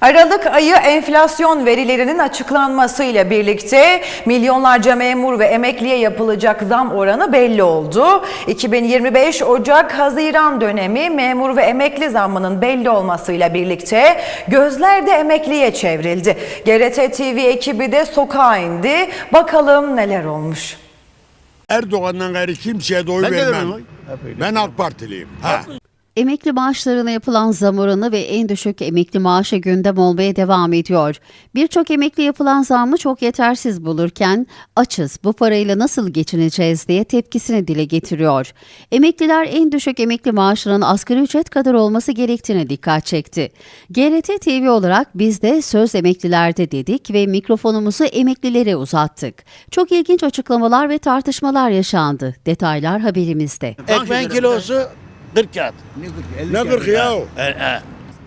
Aralık ayı enflasyon verilerinin açıklanmasıyla birlikte milyonlarca memur ve emekliye yapılacak zam oranı belli oldu. 2025 Ocak-Haziran dönemi memur ve emekli zammının belli olmasıyla birlikte gözler de emekliye çevrildi. GRT TV ekibi de sokağa indi. Bakalım neler olmuş. Erdoğan'dan gayrı kimseye de oy vermem. Ben AK Partiliyim. Ha. Emekli maaşlarına yapılan zam oranı ve en düşük emekli maaşı gündem olmaya devam ediyor. Birçok emekli yapılan zammı çok yetersiz bulurken açız bu parayla nasıl geçineceğiz diye tepkisini dile getiriyor. Emekliler en düşük emekli maaşının asgari ücret kadar olması gerektiğine dikkat çekti. GRT TV olarak biz de söz emeklilerde dedik ve mikrofonumuzu emeklilere uzattık. Çok ilginç açıklamalar ve tartışmalar yaşandı. Detaylar haberimizde. Ekmeğin kilosu 40 kağıt. Ne kırk ya o? E, e,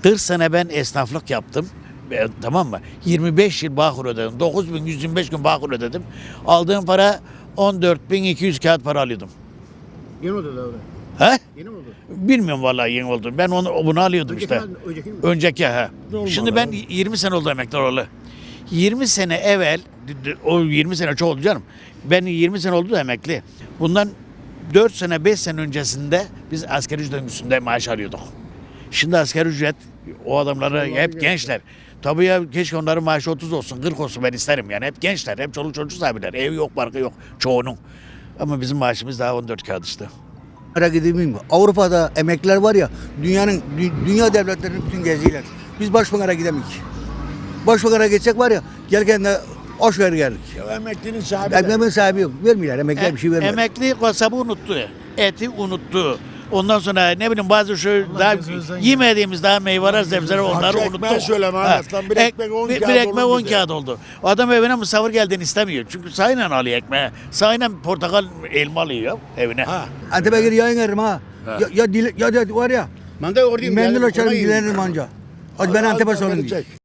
40 sene ben esnaflık yaptım. E, tamam mı? 25 yıl bağkur ödedim. 9125 gün bağkur ödedim. Aldığım para 14200 kağıt para alıyordum. Yeni oldu davra. He? Yeni mi oldu? Bilmiyorum vallahi yeni oldu. Ben onu bunu alıyordum Önceki işte. önceki mi? Önceki ha. Şimdi ben 20 sene oldu emekli olalı. 20 sene evvel o 20 sene çok oldu canım. Ben 20 sene oldu da emekli. Bundan 4 sene 5 sene öncesinde biz asgari ücretin üstünde maaş alıyorduk. Şimdi asgari ücret o adamları hep gençler. Tabii ya keşke onların maaşı 30 olsun 40 olsun ben isterim yani. Hep gençler hep çoluk çocuk sahibiler. Ev yok barkı yok çoğunun. Ama bizim maaşımız daha 14 kağıt işte. Ara gideyim Avrupa'da emekliler var ya dünyanın dü- dünya devletlerinin bütün geziler. Biz başbakan'a gidemeyiz. Başbakan'a geçsek var ya gelirken de hoş ver geldik. Ya emeklinin sahibi. Ekmeğin sahibi yok. Vermiyorlar. Emekliler bir şey vermiyor. Emekli kasabı unuttu. Eti unuttu. Ondan sonra ne bileyim bazı şu daha yemediğimiz daha meyveler sebzeler onları Hacı unuttu. ekmeği söyleme Ha. Bir Ek- ekmek on bir, kağıt bir ekmek olur 10 bize. kağıt oldu. O adam evine misafir geldiğini istemiyor. Çünkü sayıyla alıyor ekmeği. Sayıyla portakal elma alıyor evine. Ha. Antep'e gir yayın veririm ha. Ya, ya, ya, ya var ya. Ben de oradayım. Mendil açarım dilenirim anca. Hadi ben Antep'e sorayım. Verecek.